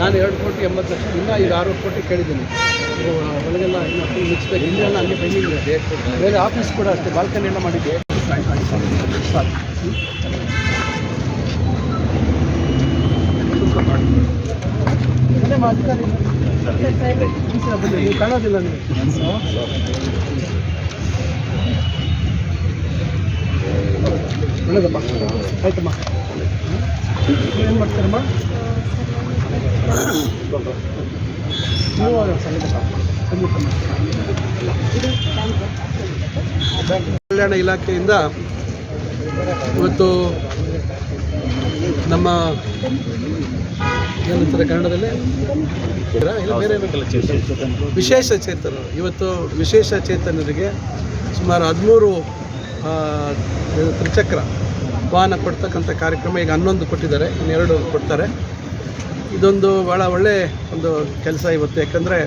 ನಾನು ಎರಡು ಕೋಟಿ ಎಂಬತ್ತು ಲಕ್ಷ, ಇನ್ನೂ ಈಗ ಆರು ಕೋಟಿ ಕೇಳಿದ್ದೀನಿ. ಒಳಗೆಲ್ಲ ಇನ್ನೂ ಫುಲ್ ಮುಗಿಸ್ಬೇಕು ಎಲ್ಲ ಹಂಗೆ ಪೆಂಡಿಂಗ್ ಇದೆ. ಬೇರೆ ಆಫೀಸ್ ಕೂಡ ಅಷ್ಟೇ ಬಾಲ್ಕನಿ ಎಲ್ಲ ಮಾಡಿದ್ದೆ. ನೀವು ಕಾಣೋದಿಲ್ಲ ನೀವು ಒಳ್ಳೇದಮ್ಮ ಆಯ್ತಮ್ಮ ಏನು ಮಾಡ್ತೀರಮ್ಮ? ಕಲ್ಯಾಣ ಇಲಾಖೆಯಿಂದ ಇವತ್ತು ನಮ್ಮ ಏನಂತಾರೆ ಕನ್ನಡದಲ್ಲಿ? ವಿಶೇಷ ಚೇತನರು ಇವತ್ತು ವಿಶೇಷ ಚೇತನರಿಗೆ ಸುಮಾರು ಹದಿಮೂರು ತ್ರಿಚಕ್ರ ವಾಹನ ಕೊಡ್ತಕ್ಕಂಥ ಕಾರ್ಯಕ್ರಮ ಈಗ ಹನ್ನೊಂದು ಕೊಟ್ಟಿದ್ದಾರೆ. ಇನ್ನೆರಡು ಕೊಡ್ತಾರೆ. ಇದೊಂದು ಭಾಳ ಒಳ್ಳೆ ಒಂದು ಕೆಲಸ ಇವತ್ತು. ಯಾಕಂದರೆ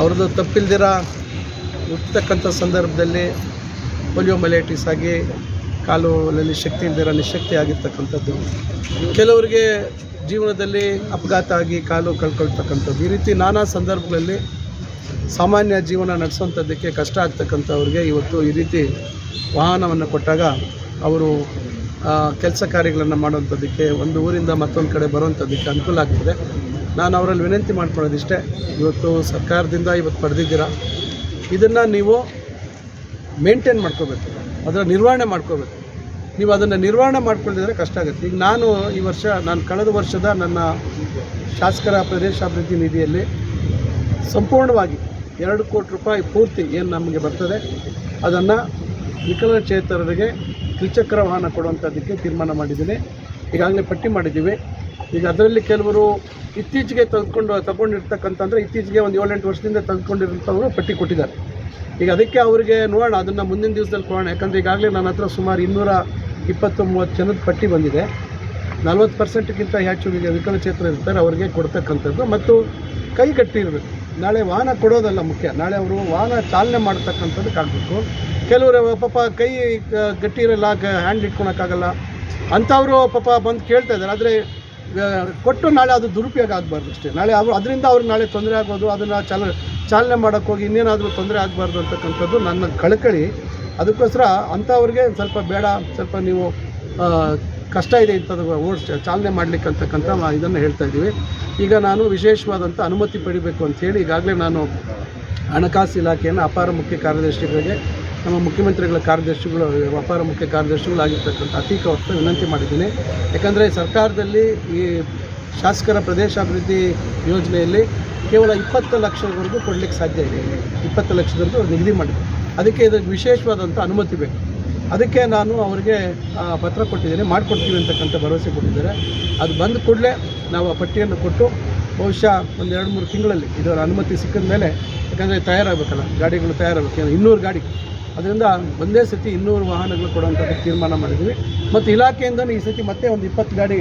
ಅವ್ರದ್ದು ತಪ್ಪಿಲ್ದಿರ ಹುಟ್ಟತಕ್ಕಂಥ ಸಂದರ್ಭದಲ್ಲಿ ಪೋಲಿಯೋ ಮಲೈಟಿಸ್ ಆಗಿ ಕಾಲುಗಳಲ್ಲಿ ಶಕ್ತಿ ಇಲ್ದಿರ ನಿಶಕ್ತಿ ಆಗಿರ್ತಕ್ಕಂಥದ್ದು. ಕೆಲವರಿಗೆ ಜೀವನದಲ್ಲಿ ಅಪಘಾತ ಆಗಿ ಕಾಲು ಕಳ್ಕೊಳ್ತಕ್ಕಂಥದ್ದು. ಈ ರೀತಿ ನಾನಾ ಸಂದರ್ಭಗಳಲ್ಲಿ ಸಾಮಾನ್ಯ ಜೀವನ ನಡೆಸುವಂಥದ್ದಕ್ಕೆ ಕಷ್ಟ ಆಗ್ತಕ್ಕಂಥವ್ರಿಗೆ ಇವತ್ತು ಈ ರೀತಿ ವಾಹನವನ್ನು ಕೊಟ್ಟಾಗ ಅವರು ಕೆಲಸ ಕಾರ್ಯಗಳನ್ನು ಮಾಡುವಂಥದ್ದಕ್ಕೆ ಒಂದು ಊರಿಂದ ಮತ್ತೊಂದು ಕಡೆ ಬರುವಂಥದ್ದಕ್ಕೆ ಅನುಕೂಲ ಆಗ್ತದೆ. ನಾನು ಅವರಲ್ಲಿ ವಿನಂತಿ ಮಾಡ್ಕೊಳ್ಳೋದಿಷ್ಟೇ, ಇವತ್ತು ಸರ್ಕಾರದಿಂದ ಇವತ್ತು ಪಡೆದಿದ್ದೀರ? ಇದನ್ನು ನೀವು ಮೇಂಟೈನ್ ಮಾಡ್ಕೋಬೇಕು, ಅದರ ನಿರ್ವಹಣೆ ಮಾಡ್ಕೋಬೇಕು. ನೀವು ಅದನ್ನು ನಿರ್ವಹಣೆ ಮಾಡ್ಕೊಳ್ಳಿದ್ರೆ ಕಷ್ಟ ಆಗುತ್ತೆ. ಈಗ ನಾನು ಈ ವರ್ಷ, ನಾನು ಕಳೆದ ವರ್ಷದ ನನ್ನ ಶಾಸಕರ ಪ್ರದೇಶಾಭಿವೃದ್ಧಿ ನಿಧಿಯಲ್ಲಿ ಸಂಪೂರ್ಣವಾಗಿ ಎರಡು ಕೋಟಿ ರೂಪಾಯಿ ಪೂರ್ತಿ ಏನು ನಮಗೆ ಬರ್ತದೆ, ಅದನ್ನು ವಿಕಲಚೇತನರಿಗೆ ದ್ವಿಚಕ್ರ ವಾಹನ ಕೊಡುವಂಥದ್ದಕ್ಕೆ ತೀರ್ಮಾನ ಮಾಡಿದ್ದೀನಿ. ಈಗಾಗಲೇ ಪಟ್ಟಿ ಮಾಡಿದ್ದೀವಿ. ಈಗ ಅದರಲ್ಲಿ ಕೆಲವರು ಇತ್ತೀಚೆಗೆ ತೆಗೆದುಕೊಂಡು ತಗೊಂಡಿರ್ತಕ್ಕಂತಂದರೆ ಇತ್ತೀಚೆಗೆ ಒಂದು ಏಳೆಂಟು ವರ್ಷದಿಂದ ತೆಗೆದುಕೊಂಡಿರೋಂಥವರು ಪಟ್ಟಿ ಕೊಟ್ಟಿದ್ದಾರೆ. ಈಗ ಅದಕ್ಕೆ ಅವರಿಗೆ ನೋಡೋಣ, ಅದನ್ನು ಮುಂದಿನ ದಿವಸದಲ್ಲಿ ಕೊಡೋಣ. ಯಾಕಂದರೆ ಈಗಾಗಲೇ ನನ್ನ ಹತ್ರ ಸುಮಾರು ಇನ್ನೂರ ಇಪ್ಪತ್ತು ಮೂವತ್ತು ಜನದ ಪಟ್ಟಿ ಬಂದಿದೆ. ನಲ್ವತ್ತು ಪರ್ಸೆಂಟ್ಗಿಂತ ಹೆಚ್ಚು ಈಗ ವಿಕಲಚೇತನ ಇರ್ತಾರೆ, ಅವರಿಗೆ ಕೊಡ್ತಕ್ಕಂಥದ್ದು. ಮತ್ತು ಕೈ ಗಟ್ಟಿ ಇರಬೇಕು ನಾಳೆ ವಾಹನ ಕೊಡೋದಲ್ಲ ಮುಖ್ಯ. ನಾಳೆ ಅವರು ವಾಹನ ಚಾಲನೆ ಮಾಡ್ತಕ್ಕಂಥದ್ದು ಆಗಬೇಕು ಕೆಲವರು ಪಾಪ ಕೈ ಗಟ್ಟಿ ಇರಲ್ಲ ಹ್ಯಾಂಡ್ ಇಟ್ಕೊಳಕ್ಕಾಗಲ್ಲ. ಅಂಥವರು ಪಾಪ ಬಂದು ಕೇಳ್ತಾ ಇದ್ದಾರೆ. ಆದರೆ ಕೊಟ್ಟು ನಾಳೆ ಅದು ದುರುಪಯೋಗ ಆಗಬಾರ್ದು ಅಷ್ಟೇ. ನಾಳೆ ಅವರು, ಅದರಿಂದ ಅವ್ರು ನಾಳೆ ತೊಂದರೆ ಆಗ್ಬೋದು, ಅದನ್ನು ಚಾಲ, ಚಾಲನೆ ಮಾಡೋಕ್ಕೋಗಿ ಇನ್ನೇನಾದರೂ ತೊಂದರೆ ಆಗಬಾರ್ದು ಅಂತಕ್ಕಂಥದ್ದು ನನ್ನ ಕಳಕಳಿ. ಅದಕ್ಕೋಸ್ಕರ ಅಂಥವ್ರಿಗೆ ಸ್ವಲ್ಪ ಬೇಡ, ಸ್ವಲ್ಪ ನೀವು ಕಷ್ಟ ಇದೆ ಇಂಥದ್ದು ಓಡ್ ಚಾಲನೆ ಮಾಡಲಿಕ್ಕೆ ಅಂತಕ್ಕಂಥ ಇದನ್ನು ಹೇಳ್ತಾ ಇದ್ದೀವಿ. ಈಗ ನಾನು ವಿಶೇಷವಾದಂಥ ಅನುಮತಿ ಪಡಿಬೇಕು ಅಂಥೇಳಿ ಈಗಾಗಲೇ ನಾನು ಹಣಕಾಸು ಇಲಾಖೆಯನ್ನು ಅಪಾರ ಮುಖ್ಯ ಕಾರ್ಯದರ್ಶಿಗಳಿಗೆ ನಮ್ಮ ಮುಖ್ಯಮಂತ್ರಿಗಳ ಕಾರ್ಯದರ್ಶಿಗಳು ವ್ಯಾಪಾರ ಮುಖ್ಯ ಕಾರ್ಯದರ್ಶಿಗಳಾಗಿರ್ತಕ್ಕಂಥ ಅತೀಕ ಹೊತ್ತು ವಿನಂತಿ ಮಾಡಿದ್ದೀನಿ. ಯಾಕಂದರೆ ಸರ್ಕಾರದಲ್ಲಿ ಈ ಶಾಸಕರ ಪ್ರದೇಶಾಭಿವೃದ್ಧಿ ಯೋಜನೆಯಲ್ಲಿ ಕೇವಲ ಇಪ್ಪತ್ತು ಲಕ್ಷದವರೆಗೂ ಕೊಡಲಿಕ್ಕೆ ಸಾಧ್ಯ ಇದೆ. ಇಪ್ಪತ್ತು ಲಕ್ಷದವರೆಗೂ ಅವ್ರು ನಿಗದಿ ಮಾಡಿದೆ ಅದಕ್ಕೆ ಇದಕ್ಕೆ ವಿಶೇಷವಾದಂಥ ಅನುಮತಿ ಬೇಕು. ಅದಕ್ಕೆ ನಾನು ಅವರಿಗೆ ಪತ್ರ ಕೊಟ್ಟಿದ್ದೀನಿ, ಮಾಡಿಕೊಡ್ತೀವಿ ಅಂತಕ್ಕಂಥ ಭರವಸೆ ಕೊಟ್ಟಿದ್ದಾರೆ. ಅದು ಬಂದ ಕೂಡಲೇ ನಾವು ಆ ಪಟ್ಟಿಯನ್ನು ಕೊಟ್ಟು ಬಹುಶಃ ಒಂದು ಎರಡು ಮೂರು ತಿಂಗಳಲ್ಲಿ ಇದರ ಅನುಮತಿ ಸಿಕ್ಕಿದ ಮೇಲೆ, ಯಾಕಂದರೆ ತಯಾರಾಗಬೇಕಲ್ಲ, ಗಾಡಿಗಳು ತಯಾರಾಗಬೇಕು. ಇನ್ನೂರು ಗಾಡಿ ಅದರಿಂದ ಒಂದೇ ಸತಿ ಇನ್ನೂರು ವಾಹನಗಳು ಕೊಡುವಂಥದ್ದು ತೀರ್ಮಾನ ಮಾಡಿದ್ವಿ. ಮತ್ತು ಇಲಾಖೆಯಿಂದ ಈ ಸತಿ ಮತ್ತೆ ಒಂದು ಇಪ್ಪತ್ತು ಗಾಡಿ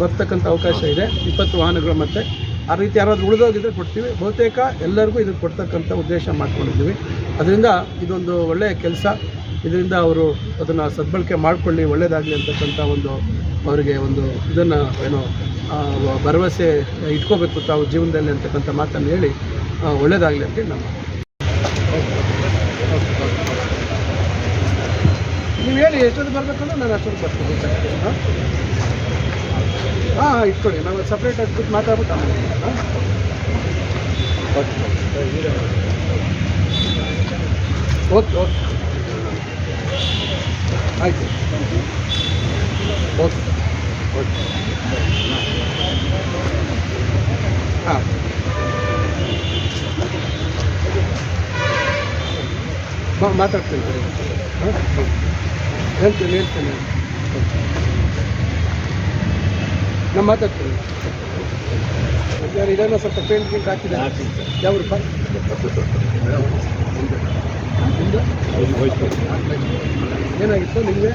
ಬರ್ತಕ್ಕಂಥ ಅವಕಾಶ ಇದೆ. ಇಪ್ಪತ್ತು ವಾಹನಗಳು ಮತ್ತೆ ಆ ರೀತಿ ಯಾರಾದರೂ ಉಳಿದೋಗಿದ್ರೆ ಕೊಡ್ತೀವಿ. ಬಹುತೇಕ ಎಲ್ಲರಿಗೂ ಇದನ್ನು ಕೊಡ್ತಕ್ಕಂಥ ಉದ್ದೇಶ ಮಾಡ್ಕೊಂಡಿದ್ದೀವಿ. ಅದರಿಂದ ಇದೊಂದು ಒಳ್ಳೆಯ ಕೆಲಸ. ಇದರಿಂದ ಅವರು ಅದನ್ನು ಸದ್ಬಳಕೆ ಮಾಡಿಕೊಳ್ಳಿ ಒಳ್ಳೆಯದಾಗಲಿ ಅಂತಕ್ಕಂಥ ಒಂದು ಅವರಿಗೆ ಒಂದು ಇದನ್ನು ಏನು ಭರವಸೆ ಇಟ್ಕೋಬೇಕು ತಾವು ಜೀವನದಲ್ಲಿ ಅಂತಕ್ಕಂಥ ಮಾತನ್ನು ಹೇಳಿ ಒಳ್ಳೆಯದಾಗಲಿ ಅಂತ ನಮ್ಮ ಹೇಳಿ, ಎಷ್ಟೊತ್ತು ಬರಬೇಕಂದ್ರೆ ನಾನು ಅಷ್ಟೊಂದು ಬರ್ತೀನಿ. ಹಾಂ? ಹಾಂ, ಇಟ್ಕೊಳ್ಳಿ. ನಾವು ಸಪ್ರೇಟ್ ಆಗ್ಬಿಟ್ಟು ಮಾತಾಡ್ಬಿಟ್ಟು ಹಾಂ? Okay okay. ಆಯಿತು. ಓಕೆ. ಓಕೆ ಹಾಂ ಮಾತಾಡ್ತೀನಿ. ಹಾಂ? ಹೇಳ್ತೀನಿ, ಹೇಳ್ತೇನೆ. ನಾನು ಮಾತಾಡ್ತೇನೆ. ಯಾರು ಇದನ್ನು ಸ್ವಲ್ಪ ಪೇಂಟ್ ಗಿಂಟ್ ಹಾಕಿದೆ? ಯಾವ ರೂಪಾಯಿ? ಏನಾಗಿತ್ತು? ನಿಮಗೆ?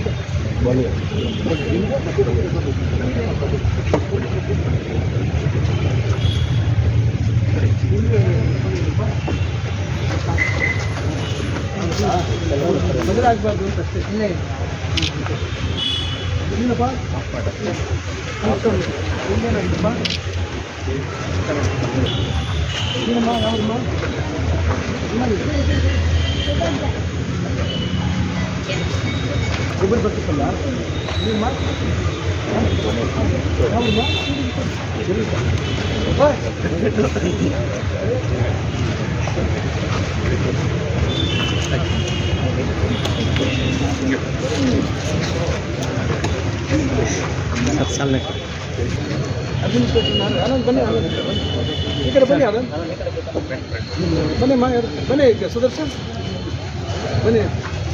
ತೊಂದರೆ ಆಗಬಾರ್ದು ಅಂತ ಅಷ್ಟೇ ಇಲ್ಲಪ್ಪ ನಿಮ್ದೇನಾಗಿತ್ತಪ್ಪ ಏನಮ್ಮ ಯಾವ್ದಮ್ಮ ಗೊಬ್ಬರ ಬರ್ತಿತ್ತಲ್ಲ ನಿಮ್ಮ ಯಾವ್ದಮ್ಮ ಅಡ್ಮಿನಿಸ್ಟ್ರೇಷನ್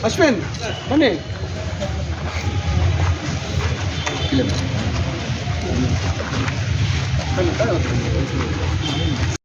अश्विन बने Thank you.